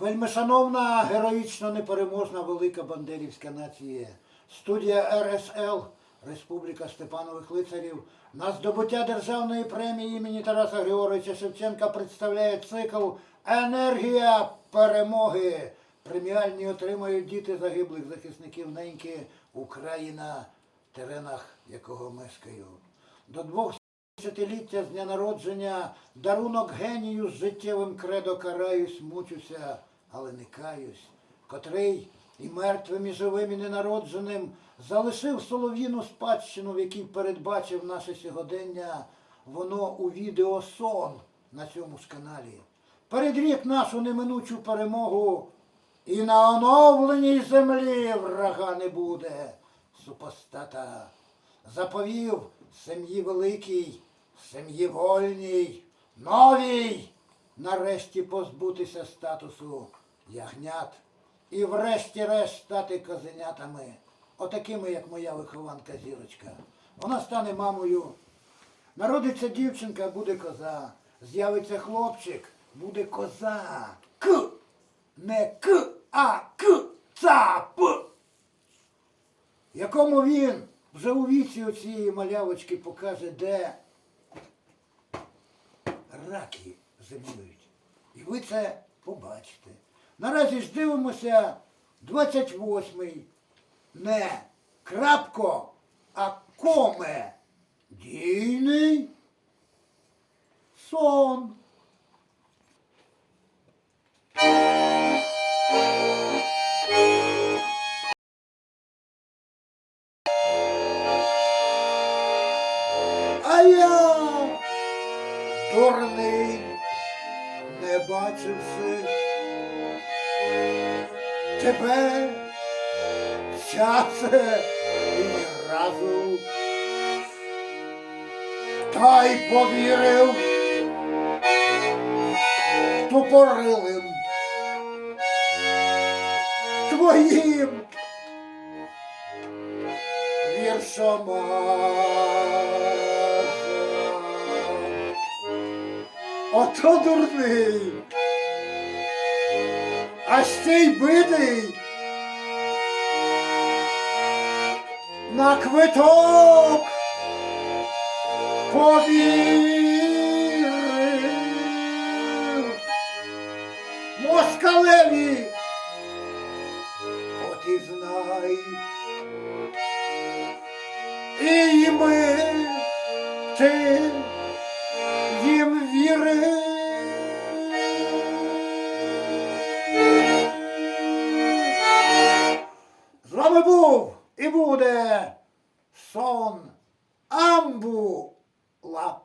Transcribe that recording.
Вельмишановна, героїчно непереможна велика бандерівська нація. Студія РСЛ Республіка Степанових Лицарів на здобуття державної премії імені Тараса Григоровича Шевченка представляє цикл Енергія перемоги. Преміальні отримають діти загиблих захисників неньки Україна, теренах якого мешкаю. До двох Десятиліття з дня народження, дарунок генію з життєвим кредо караюсь, мучуся, але не каюсь, котрий і мертвим, і живим, і ненародженим залишив солов'їну спадщину, в якій передбачив наше сьогодення, воно у відео сон на цьому ж каналі. Передрік нашу неминучу перемогу, і на оновленій землі врага не буде супостата заповів сім'ї великій, сім'ї вольній, новій, нарешті позбутися статусу ягнят і врешті-решт стати козенятами, отакими, як моя вихованка зірочка. Вона стане мамою. Народиться дівчинка, буде коза. З'явиться хлопчик, буде коза. К. Не к, а к. Цап якому він вже у віці оцієї малявочки покаже, де раки зимують. І ви це побачите. Наразі ж дивимося 28-й. Не крапко, а коме. Дійний сон. А я дурний, не бачивши тебе часе і разу. Та й повірив тупорилим твоїм віршомазом. Ото дурний, а ще й битий. На квиток повірив москалеві. От і знай. І ми ти їм вірив. З був і буде сон Амбула.